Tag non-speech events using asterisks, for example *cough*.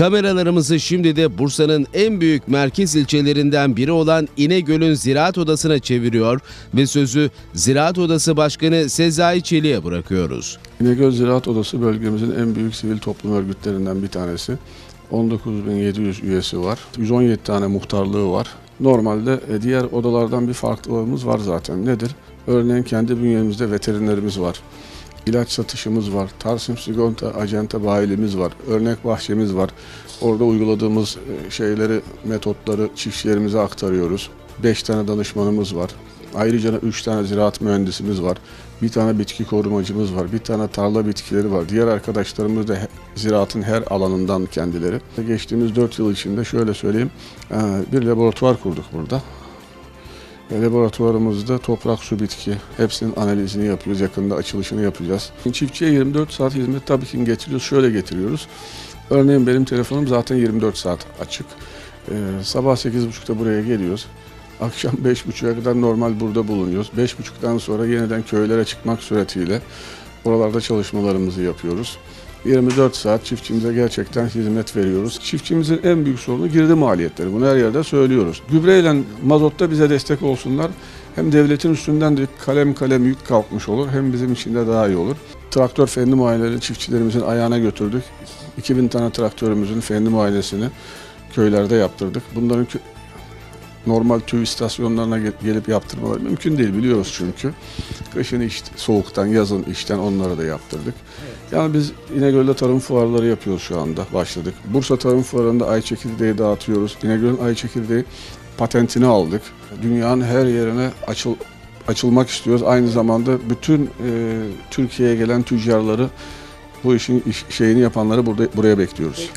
Kameralarımızı şimdi de Bursa'nın en büyük merkez ilçelerinden biri olan İnegöl'ün Ziraat Odası'na çeviriyor ve sözü Ziraat Odası Başkanı Sezai Çelik'e bırakıyoruz. İnegöl Ziraat Odası bölgemizin en büyük sivil toplum örgütlerinden bir tanesi. 19.700 üyesi var. 117 tane muhtarlığı var. Normalde e, diğer odalardan bir farklılığımız var zaten. Nedir? Örneğin kendi bünyemizde veterinerimiz var. İlaç satışımız var. Tarsim Sigorta Acente bayilimiz var. Örnek bahçemiz var. Orada uyguladığımız e, şeyleri, metotları çiftçilerimize aktarıyoruz. 5 tane danışmanımız var. Ayrıca 3 tane ziraat mühendisimiz var. Bir tane bitki korumacımız var. Bir tane tarla bitkileri var. Diğer arkadaşlarımız da ziraatın her alanından kendileri. Geçtiğimiz 4 yıl içinde şöyle söyleyeyim e, bir laboratuvar kurduk burada. Laboratuvarımızda toprak, su, bitki hepsinin analizini yapıyoruz. Yakında açılışını yapacağız. Çiftçiye 24 saat hizmet tabii ki getiriyoruz. Şöyle getiriyoruz. Örneğin benim telefonum zaten 24 saat açık. Ee, sabah 8.30'da buraya geliyoruz. Akşam *laughs* 5.30'a kadar normal burada bulunuyoruz. 5.30'dan sonra yeniden köylere çıkmak suretiyle oralarda çalışmalarımızı yapıyoruz. 24 saat çiftçimize gerçekten hizmet veriyoruz. Çiftçimizin en büyük sorunu girdi maliyetleri. Bunu her yerde söylüyoruz. Gübreyle mazotta bize destek olsunlar. Hem devletin üstünden de kalem kalem yük kalkmış olur hem bizim için de daha iyi olur. Traktör fenli muayeneleri çiftçilerimizin ayağına götürdük. 2000 tane traktörümüzün fenli muayenesini köylerde yaptırdık. Bunların normal TÜV istasyonlarına ge- gelip yaptırmaları mümkün değil biliyoruz çünkü. Kışın iş, soğuktan, yazın işten onları da yaptırdık. Yani biz İnegöl'de tarım fuarları yapıyoruz şu anda, başladık. Bursa Tarım Fuarı'nda ay çekirdeği dağıtıyoruz. İnegöl'ün ay çekirdeği patentini aldık. Dünyanın her yerine açıl, açılmak istiyoruz. Aynı zamanda bütün e, Türkiye'ye gelen tüccarları bu işin iş- şeyini yapanları burada buraya bekliyoruz.